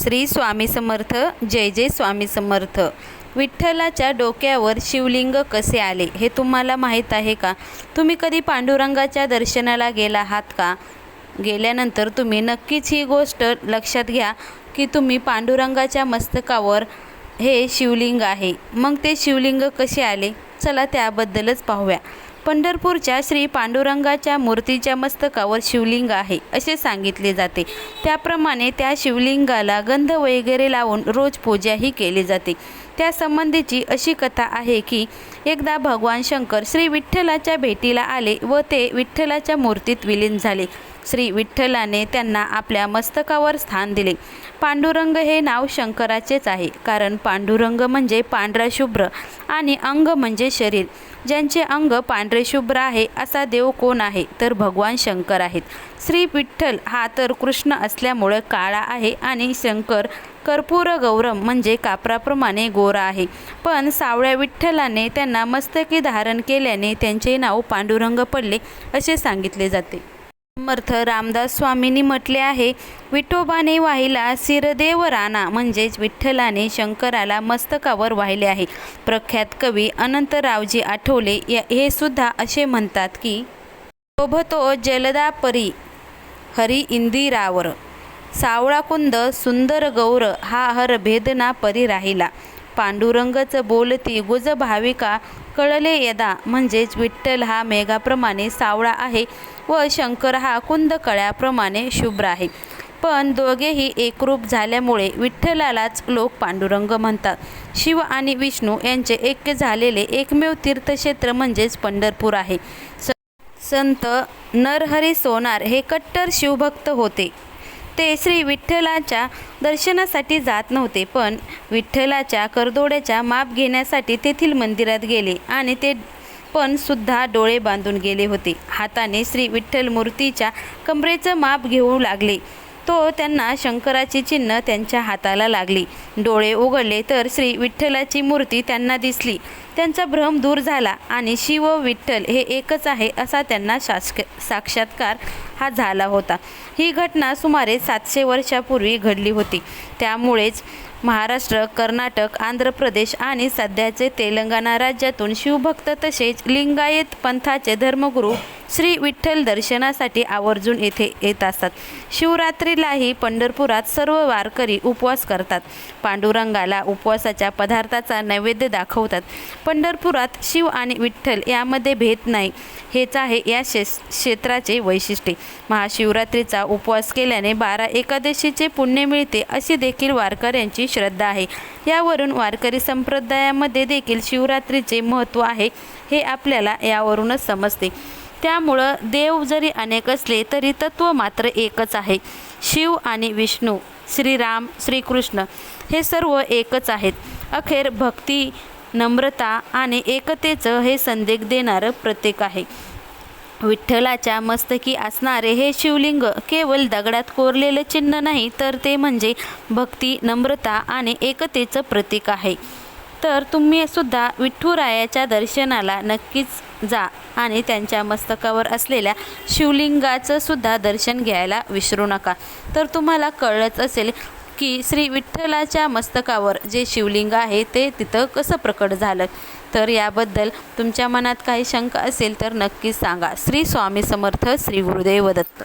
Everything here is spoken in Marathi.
श्री स्वामी समर्थ जय जय स्वामी समर्थ. विठ्ठलाच्या डोक्यावर शिवलिंग कसे आले हे तुम्हाला माहीत आहे का? तुम्ही कधी पांडुरंगाच्या दर्शनाला गेला आहात का? गेल्यानंतर तुम्ही नक्कीच ही गोष्ट लक्षात घ्या की तुम्ही पांडुरंगाच्या मस्तकावर हे शिवलिंग आहे. मग ते शिवलिंग कसे आले? चला त्याबद्दलच पाहूया. पंढरपूरच्या श्री पांडुरंगाच्या मूर्तीच्या मस्तकावर शिवलिंग आहे असे सांगितले जाते. त्याप्रमाणे त्या शिवलिंगाला गंध वगैरे लावून रोज पूजाही केली जाते. त्यासंबंधीची अशी कथा आहे की एकदा भगवान शंकर श्री विठ्ठलाच्या भेटीला आले व ते विठ्ठलाच्या मूर्तीत विलीन झाले. श्री विठ्ठलाने त्यांना आपल्या मस्तकावर स्थान दिले. पांडुरंग हे नाव शंकराचेच आहे कारण पांडुरंग म्हणजे पांढरा शुभ्र आणि अंग म्हणजे शरीर. ज्यांचे अंग पांढरे शुभ्र आहे असा देव कोण आहे? तर भगवान शंकर आहेत. श्री विठ्ठल हा तर कृष्ण असल्यामुळे काळा आहे आणि शंकर कर्पूर गौरम म्हणजे कापराप्रमाणे गोरा आहे. पण सावळ्या विठ्ठलाने त्यांना मस्तकी धारण केल्याने त्यांचे नाव पांडुरंग पडले असे सांगितले जाते. समर्थ रामदास स्वामींनी म्हटले आहे विठोबाने वाहिला सिरदेव राणा म्हणजेच विठ्ठलाने शंकराला मस्तकावर वाहिले आहे. प्रख्यात कवी अनंतरावजी आठवले हे सुद्धा असे म्हणतात की शोभतो जलदा परी हरी इंदिरावर. सावळा कुंद सुंदर गौर हा हर भेदना परी राहिला. पांडुरंगच बोलती गुज भाविका कळले यदा. म्हणजेच विठ्ठल हा मेघाप्रमाणे सावळा आहे व शंकर हा कुंद कळ्याप्रमाणे शुभ्र आहे. पण दोघेही एकरूप झाल्यामुळे विठ्ठलालाच लोक पांडुरंग म्हणतात. शिव आणि विष्णू यांचे ऐक्य झालेले एकमेव तीर्थक्षेत्र म्हणजेच पंढरपूर आहे. संत नरहरी सोनार हे कट्टर शिवभक्त होते. ते श्री विठ्ठलाच्या दर्शनासाठी जात नव्हते पण विठ्ठलाच्या करदोड्याच्या माप घेण्यासाठी तेथील मंदिरात गेले आणि ते पण सुद्धा डोळे बांधून गेले होते. हाताने श्री विठ्ठल मूर्तीच्या कमरेचं माप घेऊ लागले. तो त्यांना शंकराची चिन्ह त्यांच्या हाताला लागली. डोळे उघडले तर श्री विठ्ठलाची मूर्ती त्यांना दिसली. त्यांचा भ्रम दूर झाला आणि शिव विठ्ठल हे एकच आहे असा त्यांना शासक साक्षात्कार हा झाला होता. ही घटना सुमारे सातशे वर्षापूर्वी घडली होती. त्यामुळेच महाराष्ट्र कर्नाटक आंध्र प्रदेश आणि सध्याचे तेलंगणा राज्यातून शिवभक्त तसेच लिंगायत पंथाचे धर्मगुरू श्री विठ्ठल दर्शनासाठी आवर्जून येथे येत असतात. शिवरात्रीलाही पंढरपुरात सर्व वारकरी उपवास करतात. पांडुरंगाला उपवासाच्या पदार्थाचा नैवेद्य दाखवतात. पंढरपुरात शिव आणि विठ्ठल यामध्ये भेद नाही. हेच आहे या शे क्षेत्राचे वैशिष्ट्य. महाशिवरात्रीचा उपवास केल्याने बारा एकादशीचे पुण्य मिळते अशी देखील वारकऱ्यांची श्रद्धा आहे. यावरून वारकरी संप्रदायामध्ये देखील शिवरात्रीचे महत्त्व आहे हे आपल्याला यावरूनच समजते. त्यामुळं देव जरी अनेक असले तरी तत्त्व मात्र एकच आहे. शिव आणि विष्णू श्रीराम श्रीकृष्ण हे सर्व एकच आहेत. अखेर भक्ती नम्रता आणि एकतेचं हे संदेश देणारं प्रतीक आहे. विठ्ठलाच्या मस्तकी असणारे हे शिवलिंग केवळ दगडात कोरलेलं चिन्ह नाही तर ते म्हणजे भक्ती नम्रता आणि एकतेचं प्रतीक आहे. तर तुम्ही सुद्धा विठ्ठुरायाच्या दर्शनाला नक्कीच जा आणि त्यांच्या मस्तकावर असलेल्या शिवलिंगाचं सुद्धा दर्शन घ्यायला विसरू नका. तर तुम्हाला कळलंच असेल की श्री विठ्ठलाच्या मस्तकावर जे शिवलिंग आहे ते तिथं कसं प्रकट झालं. तर याबद्दल तुमच्या मनात काही शंका असेल तर नक्कीच सांगा. श्री स्वामी समर्थ श्री गुरुदेव दत्त.